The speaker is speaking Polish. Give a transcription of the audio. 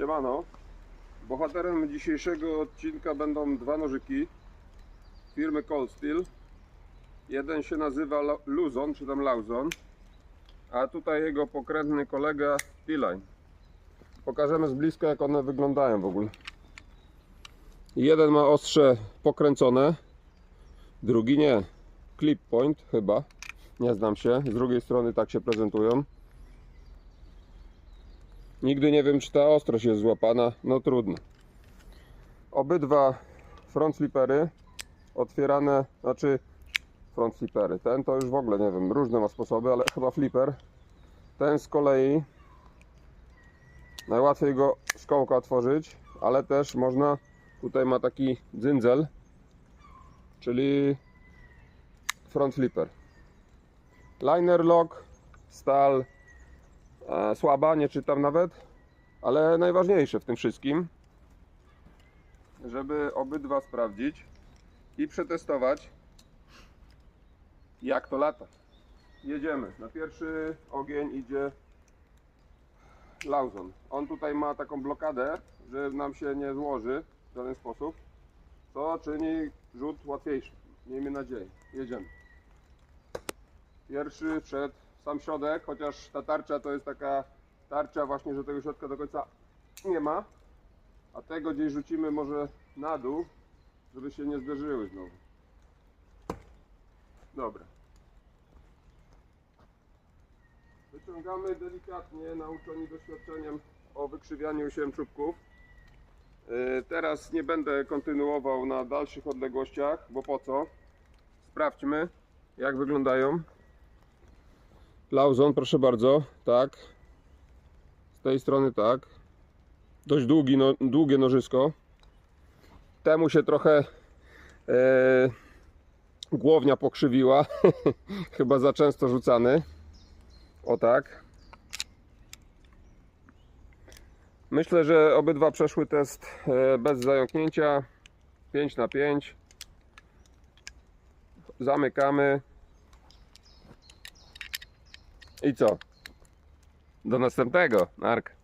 Siemano. Bohaterem dzisiejszego odcinka będą dwa nożyki firmy Cold Steel. Jeden się nazywa Luzon, czy tam Lauzon, a tutaj jego pokrętny kolega T-Line. Pokażemy z bliska jak one wyglądają w ogóle. Jeden ma ostrze pokręcone, drugi nie. Clip point chyba. Nie znam się. Z drugiej strony tak się prezentują. Nigdy nie wiem, czy ta ostrość jest złapana. No trudno. Obydwa front slipery otwierane, znaczy front slipery. Ten to już w ogóle nie wiem, różne ma sposoby, ale chyba flipper. Ten z kolei najłatwiej go z kołka otworzyć, ale też można, tutaj ma taki dzyndzel, czyli front flipper. Liner lock, stal, słaba, nie czytam nawet, ale najważniejsze w tym wszystkim, żeby obydwa sprawdzić i przetestować, jak to lata. Jedziemy. Na pierwszy ogień idzie Lauzon. On tutaj ma taką blokadę, że nam się nie złoży w żaden sposób, co czyni rzut łatwiejszy. Miejmy nadzieję. Jedziemy. Pierwszy przed sam środek, chociaż ta tarcza to jest taka tarcza właśnie, że tego środka do końca nie ma. A tego gdzieś rzucimy może na dół, żeby się nie zderzyły znowu. Dobra. Wyciągamy delikatnie, nauczeni doświadczeniem o wykrzywianiu się czubków. Yy, Teraz nie będę kontynuował na dalszych odległościach, bo po co? Sprawdźmy, jak wyglądają. Lauzon, proszę bardzo, tak. Z tej strony tak. Dość długi, no, długie nożysko. Temu się trochę e, głownia pokrzywiła. Chyba za często rzucany. O tak. Myślę, że obydwa przeszły test e, bez zająknięcia. 5 na 5. Zamykamy. I co? Do następnego, Mark.